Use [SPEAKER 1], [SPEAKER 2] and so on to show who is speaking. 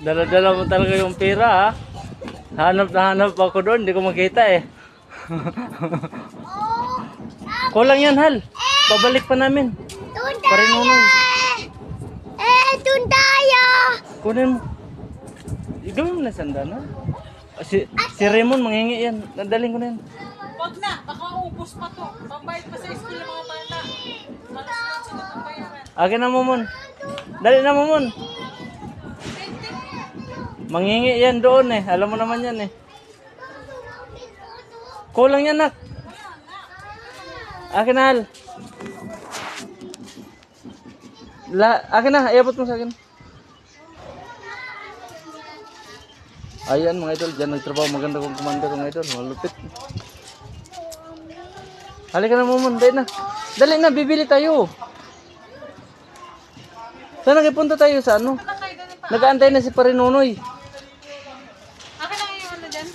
[SPEAKER 1] Dala-dala mo talaga yung pera ha. Hanap na hanap ako doon, hindi ko makita eh. Kulang yan, Hal. Pabalik pa namin.
[SPEAKER 2] Doon
[SPEAKER 1] Parinunong.
[SPEAKER 2] Eh, doon tayo!
[SPEAKER 1] Kunin mo. Gawin mo na sandana. Si, si Raymond mangingi yan. Nadaling ko na yan.
[SPEAKER 3] Wag na, baka ubos pa to. Pambayad pa sa school
[SPEAKER 1] Akin na mo mun. Dali na mo mun. Mangingi yan doon eh. Alam mo naman yan eh. Kulang yan nak. Akin na. La, akin na, iabot mo sa akin. Ayan mga idol, dyan nagtrabaho maganda kong commander mga idol, malupit. Halika na mo mun, dali na. Dali na, bibili tayo. So nagipunta tayo sa ano? Nagaantay na si Parinunoy. Akin lang yung ano dyan.